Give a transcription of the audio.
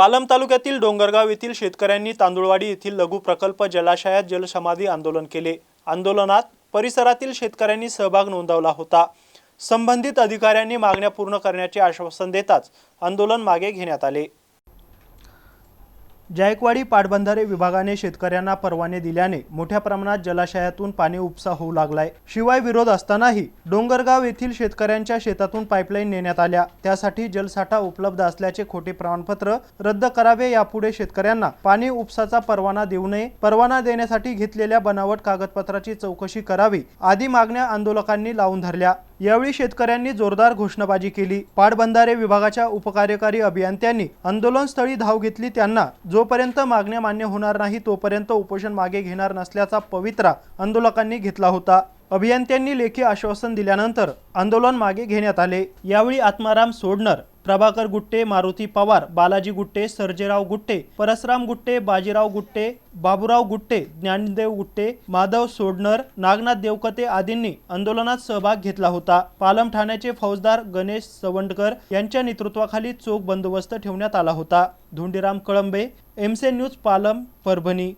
पालम तालुक्यातील डोंगरगाव येथील शेतकऱ्यांनी तांदुळवाडी येथील लघु प्रकल्प जलाशयात जलसमाधी आंदोलन केले. आंदोलनात परिसरातील शेतकऱ्यांनी सहभाग नोंदवला होता. संबंधित अधिकाऱ्यांनी मागण्या पूर्ण करण्याचे आश्वासन देताच आंदोलन मागे घेण्यात आले. जायकवाडी पाटबंधारे विभागाने शेतकऱ्यांना परवाने दिल्याने मोठ्या प्रमाणात जलाशयातून पाणी उपसा होऊ लागलाय. शिवाय विरोध असतानाही डोंगरगाव येथील शेतकऱ्यांच्या शेतातून पाईपलाईन नेण्यात आल्या. त्यासाठी जलसाठा उपलब्ध असल्याचे खोटे प्रमाणपत्र रद्द करावे यापुढे शेतकऱ्यांना पाणी उपसाचा परवाना देऊ नये परवाना देण्यासाठी घेतलेल्या बनावट कागदपत्राची चौकशी करावी आदी मागण्या आंदोलकांनी लावून धरल्या. यावेळी शेतकऱ्यांनी जोरदार घोषणाबाजी केली. पाटबंधारे विभागाच्या उपकार्यकारी अभियंत्यांनी आंदोलनस्थळी धाव घेतली. त्यांना जोपर्यंत मागण्या मान्य होणार नाही तोपर्यंत उपोषण मागे घेणार नसल्याचा पवित्रा आंदोलकांनी घेतला होता. अभियंत्यांनी लेखी आश्वासन दिल्यानंतर आंदोलन मागे घेण्यात आले. यावेळी आत्माराम सोडणर प्रभाकर गुट्टे मारुती पवार बालाजी गुट्टे सर्जेराव गुट्टे परसराम गुट्टे बाजीराव गुट्टे बाबूराव गुट्टे ज्ञानदेव गुट्टे माधव सोडणर नागनाथ देवकते आदींनी आंदोलनात सहभाग घेतला होता. पालम ठाण्याचे फौजदार गणेश सवंडकर यांच्या नेतृत्वाखाली चोख बंदोबस्त ठेवण्यात आला होता. धोंडीराम कळंबे एमसे न्यूज पालम परभणी.